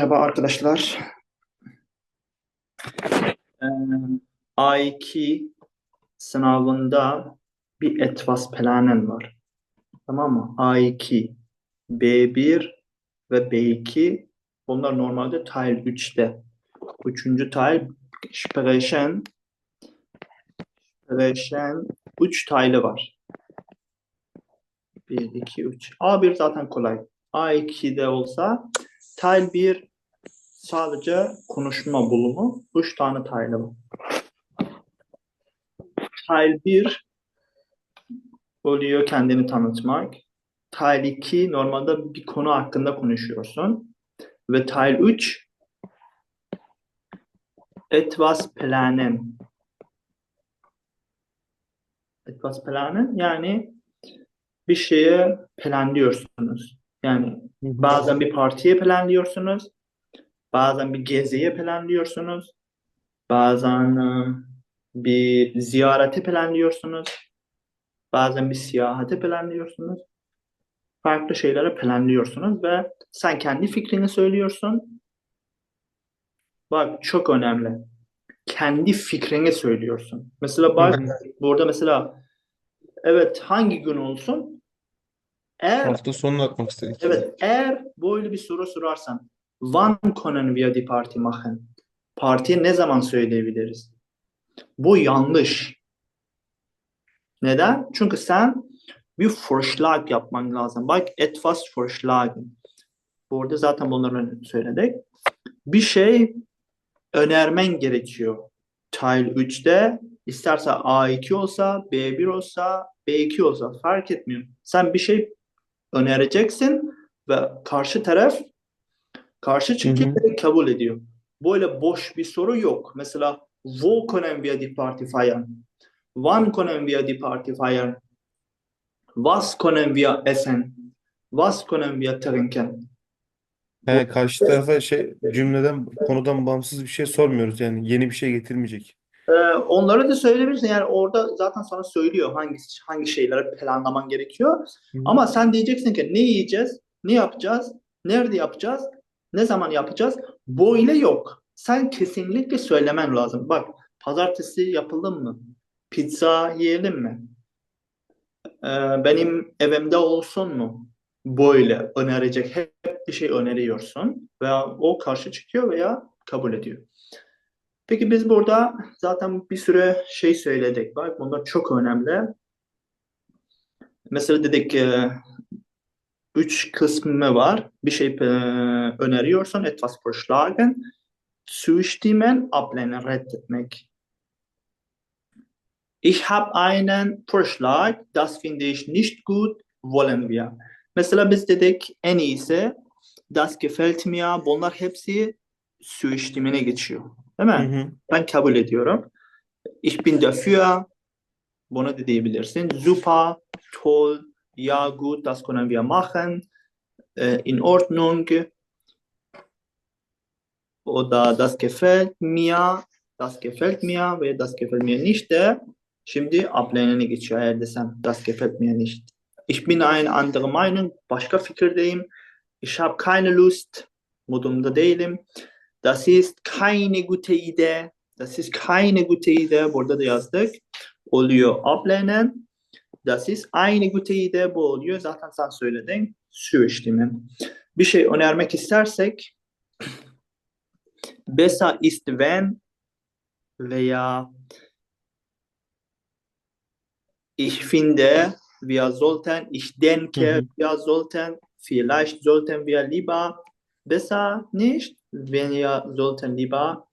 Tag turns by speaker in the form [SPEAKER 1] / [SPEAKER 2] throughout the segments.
[SPEAKER 1] Merhaba arkadaşlar. Ee, A2 sınavında bir etvas planen var. Tamam mı? A2, B1 ve B2 bunlar normalde tile 3'te. Üçüncü tile sprechen sprechen 3 tile var. 1, 2, 3. A1 zaten kolay. A2'de olsa tile 1 sadece konuşma bulumu. 3 tane tile var. Tile 1 oluyor kendini tanıtmak. Tile 2 normalde bir konu hakkında konuşuyorsun. Ve tile 3 etwas planen. Etwas planen yani bir şeye planlıyorsunuz. Yani bazen bir partiye planlıyorsunuz. Bazen bir geziye planlıyorsunuz. Bazen e, bir ziyareti planlıyorsunuz. Bazen bir seyahati planlıyorsunuz. Farklı şeyleri planlıyorsunuz ve sen kendi fikrini söylüyorsun. Bak çok önemli. Kendi fikrini söylüyorsun. Mesela bak burada mesela evet hangi gün olsun? Eğer
[SPEAKER 2] Hafta sonunu atmak istedik.
[SPEAKER 1] Evet, eğer böyle bir soru sorarsan, wann können wir die Party machen? Partiye ne zaman söyleyebiliriz? Bu yanlış. Neden? Çünkü sen bir Vorschlag yapman lazım. Bak, etwas vorschlagen. Burada zaten bunları söyledik. Bir şey önermen gerekiyor. Tile 3'te isterse A2 olsa, B1 olsa, B2 olsa fark etmiyor. Sen bir şey önereceksin ve karşı taraf karşı çıkıyor ve kabul ediyor. Böyle boş bir soru yok. Mesela wo können wir die Party feiern? Wann können wir die Party feiern? Was können wir essen? Was können wir trinken?
[SPEAKER 2] He, karşı tarafa şey cümleden konudan bağımsız bir şey sormuyoruz yani yeni bir şey getirmeyecek.
[SPEAKER 1] Ee, onları da söyleyebilirsin. Yani orada zaten sana söylüyor hangi hangi şeyleri planlaman gerekiyor.
[SPEAKER 2] Hı.
[SPEAKER 1] Ama sen diyeceksin ki ne yiyeceğiz, ne yapacağız, nerede yapacağız, ne zaman yapacağız? Böyle yok. Sen kesinlikle söylemen lazım. Bak, pazartesi yapalım mı? Pizza yiyelim mi? Ee, benim evimde olsun mu? Böyle önerecek. Hep bir şey öneriyorsun veya o karşı çıkıyor veya kabul ediyor. Peki biz burada zaten bir süre şey söyledik. Bak bunlar çok önemli. Mesela dedik e, üç kısmı var. Bir şey e, öneriyorsan etwas vorschlagen, zustimmen, ablehnen, reddetmek. Ich habe einen Vorschlag, das finde ich nicht gut, wollen wir. Mesela biz dedik en iyisi das gefällt mir. Bunlar hepsi suistimine geçiyor. Değil mi?
[SPEAKER 2] Hı hı.
[SPEAKER 1] Ben kabul ediyorum. Ich bin dafür. Bunu da diyebilirsin. Super, toll, ja gut, das können wir machen. Äh, in Ordnung. Oder das gefällt mir. Das gefällt mir ve das gefällt mir nicht de. Şimdi ablenene geçiyor desem das gefällt mir nicht. Ich bin eine andere Meinung. Başka fikirdeyim. Ich habe keine Lust. Modumda değilim. Das ist keine gute Idee. Das ist keine gute Idee. Burada da yazdık. Oluyor ablehnen. Das ist eine gute Idee. Bu oluyor. Zaten sen söyledin. Zustimmung. Bir şey önermek istersek besser ist wenn veya ich finde wir sollten ich denke
[SPEAKER 2] hı.
[SPEAKER 1] wir sollten vielleicht sollten wir lieber besser nicht weniger sollten lieber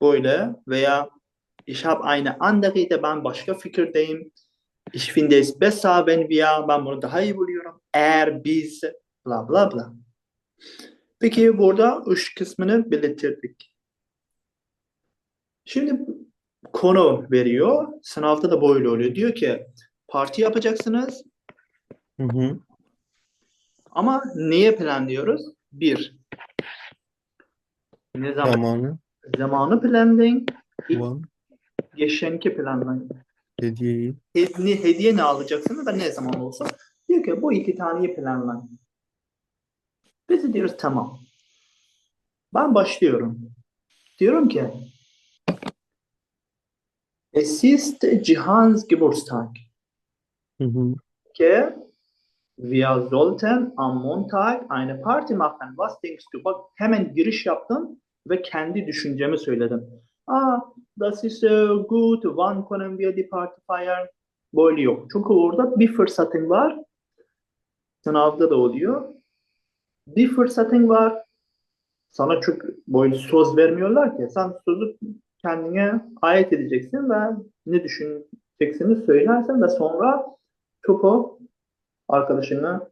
[SPEAKER 1] böyle veya ich habe eine andere Idee ben başka fikirdeyim ich finde es besser wenn wir ben bunu daha iyi buluyorum eğer biz bla bla bla. Peki burada üç kısmını belirtirdik. Şimdi konu veriyor. Sınavda da böyle oluyor. Diyor ki parti yapacaksınız.
[SPEAKER 2] Hı hı.
[SPEAKER 1] ama neye planlıyoruz? Bir. Ne zaman?
[SPEAKER 2] Zamanı,
[SPEAKER 1] zamanı planlayın. Geçenki planlayın
[SPEAKER 2] hediyeyi.
[SPEAKER 1] hediye, hediye ne alacaksınız ve ne zaman olsa. Diyor ki bu iki taneyi planlayın. Biz de diyoruz tamam. Ben başlıyorum. Diyorum ki Es ist Cihans Geburtstag.
[SPEAKER 2] Hı hı.
[SPEAKER 1] Ki wir sollten am Montag eine Party machen. Was denkst du? Bak hemen giriş yaptım ve kendi düşüncemi söyledim. Aa, das ist äh, gut. Wann können wir die Party feiern? Böyle yok. Çünkü orada bir fırsatın var. Sınavda da oluyor. Bir fırsatın var. Sana çok böyle söz vermiyorlar ki. Sen sözü kendine ait edeceksin ve ne düşüneceksini söylersen ve sonra topu arkadaşına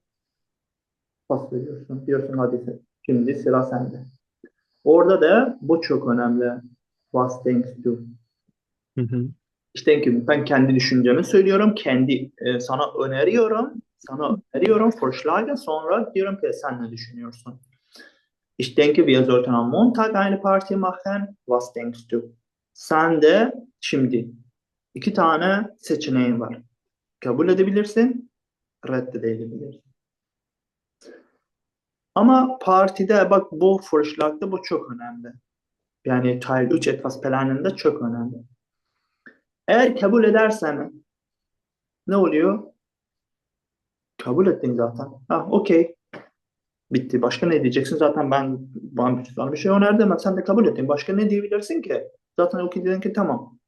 [SPEAKER 1] pas veriyorsun. Diyorsun hadi şimdi sıra sende. Orada da bu çok önemli. Was denkst du?
[SPEAKER 2] Hı hı.
[SPEAKER 1] İşte ki ben kendi düşüncemi söylüyorum. Kendi e, sana öneriyorum. Sana öneriyorum. Vorschlage. Sonra diyorum ki sen ne düşünüyorsun? Ich denke, wir sollten am Montag eine Party machen. Was denkst du? Sen de şimdi iki tane seçeneğin var. Kabul edebilirsin, reddedebilirsin. Ama partide bak bu Vorschlag'da bu çok önemli. Yani Teil 3 etwas planında çok önemli. Eğer kabul edersen ne oluyor? Kabul ettin zaten. Ha, okey. Bitti. Başka ne diyeceksin? Zaten ben bana bir, bir şey önerdim. Sen de kabul ettin. Başka ne diyebilirsin ki? Zaten okey dedin ki tamam.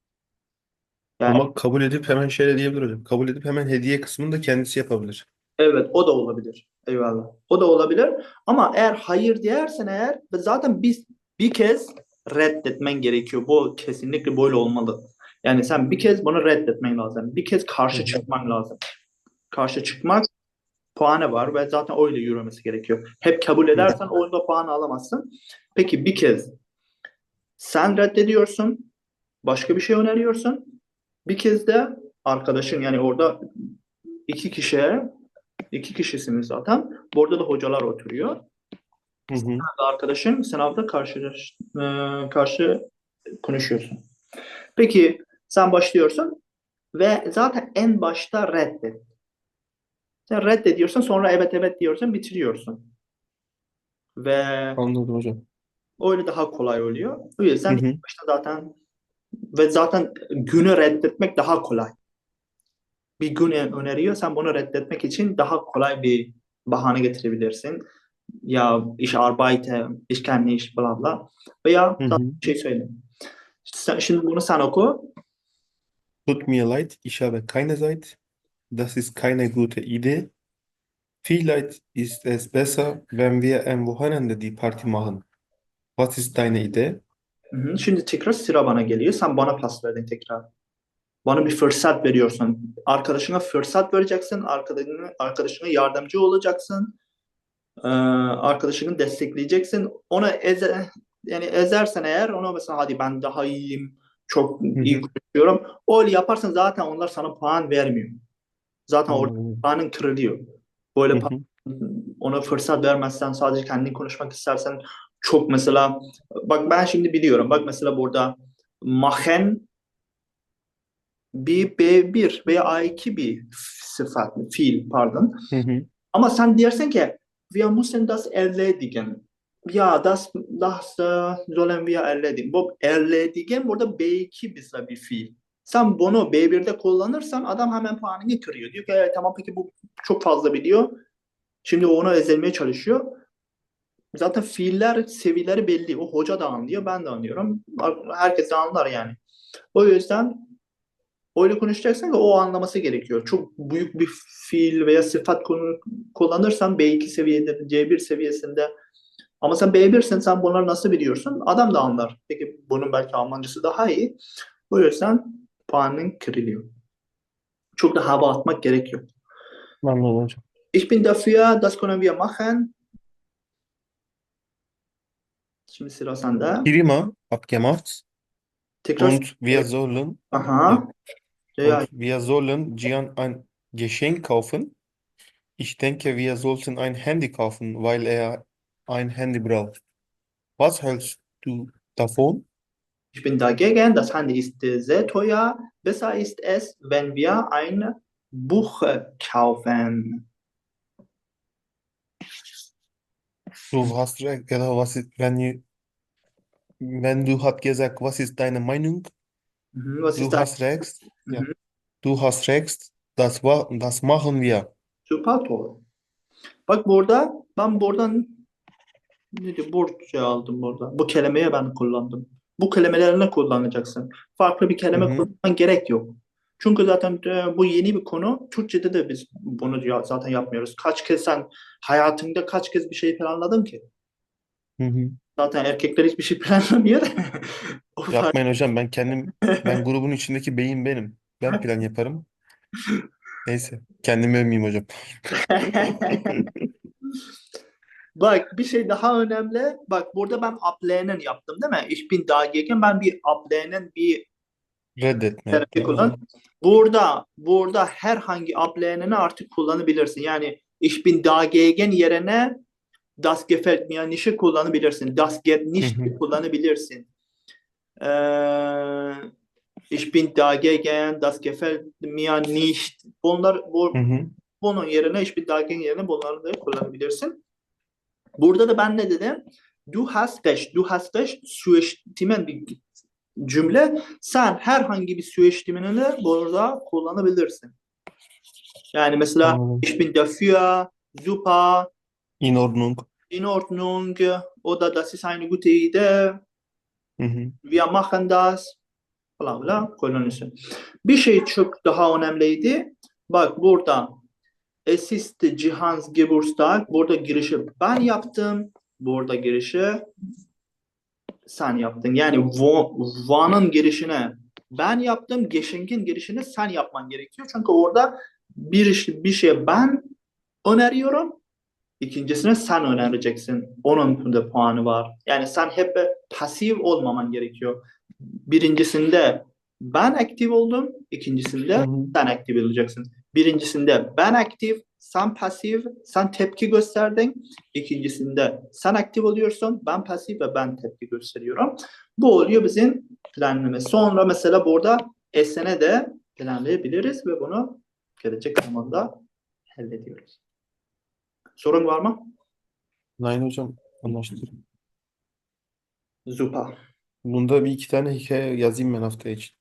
[SPEAKER 1] Yani
[SPEAKER 2] Ama kabul edip hemen şöyle diyebilir hocam. Kabul edip hemen hediye kısmını da kendisi yapabilir.
[SPEAKER 1] evet o da olabilir. Eyvallah. O da olabilir. Ama eğer hayır dersen eğer zaten biz bir kez reddetmen gerekiyor. Bu kesinlikle böyle olmalı. Yani sen bir kez bunu reddetmen lazım. Bir kez karşı çıkman lazım. Karşı çıkmak puanı var ve zaten öyle yürümesi gerekiyor. Hep kabul edersen orada puanı alamazsın. Peki bir kez sen reddediyorsun, başka bir şey öneriyorsun. Bir kez de arkadaşın yani orada iki kişiye iki kişisiniz zaten. Burada da hocalar oturuyor.
[SPEAKER 2] Hı hı.
[SPEAKER 1] Arkadaşın sınavda karşı e, karşı konuşuyorsun. Peki sen başlıyorsun ve zaten en başta reddet. Sen reddediyorsun sonra evet evet diyorsun bitiriyorsun. Ve
[SPEAKER 2] Anladım hocam.
[SPEAKER 1] öyle daha kolay oluyor. O
[SPEAKER 2] Hı
[SPEAKER 1] yüzden
[SPEAKER 2] hı.
[SPEAKER 1] ilk başta zaten ve zaten günü reddetmek daha kolay. Bir gün öneriyor sen bunu reddetmek için daha kolay bir bahane getirebilirsin. Ya iş arbeite, ich kann nicht, bla bla. Veya
[SPEAKER 2] Hı hı.
[SPEAKER 1] bir şey söyle. Sen, şimdi bunu sen oku.
[SPEAKER 2] Tut mir leid, ich habe keine Zeit. Das ist keine gute Idee. Vielleicht ist es besser, wenn wir am Wochenende die Party machen. Was ist deine Idee?
[SPEAKER 1] Hı hı. Şimdi tekrar sıra bana geliyor. Sen bana pas verdin tekrar. Bana bir fırsat veriyorsun. Arkadaşına fırsat vereceksin. Arkadaşına, arkadaşına yardımcı olacaksın. Ee, arkadaşını destekleyeceksin. Ona eze, yani ezersen eğer ona mesela hadi ben daha iyiyim. Çok iyi konuşuyorum. Öyle yaparsan zaten onlar sana puan vermiyor. Zaten orada
[SPEAKER 2] Anladım.
[SPEAKER 1] puanın kırılıyor. Böyle
[SPEAKER 2] hı.
[SPEAKER 1] ona fırsat vermezsen sadece kendin konuşmak istersen çok mesela bak ben şimdi biliyorum bak mesela burada machen bir B1 veya A2 bir sıfat fiil pardon
[SPEAKER 2] Hı hı.
[SPEAKER 1] ama sen dersin ki wir müssen das erledigen ya das das äh, sollen wir erledigen bu erledigen burada B2 bizde bir fiil sen bunu B1'de kullanırsan adam hemen puanını kırıyor diyor ki "Evet, tamam peki bu çok fazla biliyor Şimdi onu ezilmeye çalışıyor. Zaten fiiller seviyeleri belli. O hoca da anlıyor, ben de anlıyorum. Herkes de anlar yani. O yüzden öyle konuşacaksın ki o anlaması gerekiyor. Çok büyük bir fiil veya sıfat konu- kullanırsan B2 seviyede, C1 seviyesinde ama sen B1'sin sen bunları nasıl biliyorsun? Adam da anlar. Peki bunun belki Almancası daha iyi. O yüzden puanın kırılıyor. Çok da hava atmak gerekiyor.
[SPEAKER 2] Anladım hocam.
[SPEAKER 1] Ich bin dafür, das können wir machen. Şimdi sıra sende.
[SPEAKER 2] Prima, abgemacht.
[SPEAKER 1] Tekrar
[SPEAKER 2] Und wir sollen,
[SPEAKER 1] aha. Ya,
[SPEAKER 2] und wir sollen Gian ein Geschenk kaufen. Ich denke, wir sollten ein Handy kaufen, weil er ein Handy braucht. Was hältst du davon?
[SPEAKER 1] ich bin dagegen, das Handy ist äh, sehr teuer. Besser ist es, wenn wir ein Buch kaufen.
[SPEAKER 2] Du hast recht, genau, was ist, wenn Wenn du hat gesagt, was ist deine Meinung?
[SPEAKER 1] Mhm, was
[SPEAKER 2] Du
[SPEAKER 1] ist das?
[SPEAKER 2] hast recht. Ja.
[SPEAKER 1] Mhm.
[SPEAKER 2] Du hast recht. Das war, das machen wir.
[SPEAKER 1] Süper doğru. Bak burada ben buradan ne diyor? Borç aldım burada. Bu kelimeyi ben kullandım. Bu kelimeleri ne kullanacaksın? Farklı bir kelime
[SPEAKER 2] Hı hı.
[SPEAKER 1] kullanman gerek yok. Çünkü zaten e, bu yeni bir konu. Türkçe'de de biz bunu ya- zaten yapmıyoruz. Kaç kez sen hayatında kaç kez bir şey planladın ki?
[SPEAKER 2] Hı hı.
[SPEAKER 1] Zaten erkekler hiçbir şey planlamıyor. O fark-
[SPEAKER 2] Yapmayın hocam ben kendim ben grubun içindeki beyin benim. Ben plan yaparım. Neyse kendimi övmeyeyim hocam.
[SPEAKER 1] Bak bir şey daha önemli. Bak burada ben ablenen yaptım değil mi? Ich bin dagegen. Ben bir ablenen bir
[SPEAKER 2] Reddetme
[SPEAKER 1] terapi kullan. Burada burada herhangi ableneni artık kullanabilirsin. Yani ich bin dagegen yerine das gefällt mir nicht'i kullanabilirsin. Das geht nicht kullanabilirsin. Ee, ich bin dagegen, das gefällt mir nicht. Bunlar bu, bunun yerine ich bin dagegen yerine bunları da kullanabilirsin. Burada da ben ne dedim? Du hast recht. Du hast recht. Suestimen bir cümle. Sen herhangi bir suestimini de burada kullanabilirsin. Yani mesela
[SPEAKER 2] Anladım.
[SPEAKER 1] ich bin dafür, super,
[SPEAKER 2] In Ordnung.
[SPEAKER 1] İn Ordnung oder das ist eine gute Idee,
[SPEAKER 2] Hı hı.
[SPEAKER 1] wir machen das falan filan kullanıyorsun. Bir şey çok daha önemliydi. Bak burada es ist Cihans Geburtstag. Burada girişi ben yaptım. Burada girişi sen yaptın. Yani Van'ın girişine ben yaptım. Geschenkin girişini sen yapman gerekiyor. Çünkü orada bir bir şey ben öneriyorum. İkincisine sen önereceksin. Onun da puanı var. Yani sen hep pasif olmaman gerekiyor. Birincisinde ben aktif oldum. ikincisinde
[SPEAKER 2] Hı hı.
[SPEAKER 1] sen aktif olacaksın. Birincisinde ben aktif, sen pasif, sen tepki gösterdin. İkincisinde sen aktif oluyorsun, ben pasif ve ben tepki gösteriyorum. Bu oluyor bizim planlama. Sonra mesela burada esene de planlayabiliriz ve bunu gelecek zamanda hallediyoruz. Sorun var mı?
[SPEAKER 2] Nein hocam anlaştık.
[SPEAKER 1] Super.
[SPEAKER 2] Bunda bir iki tane hikaye yazayım ben hafta için.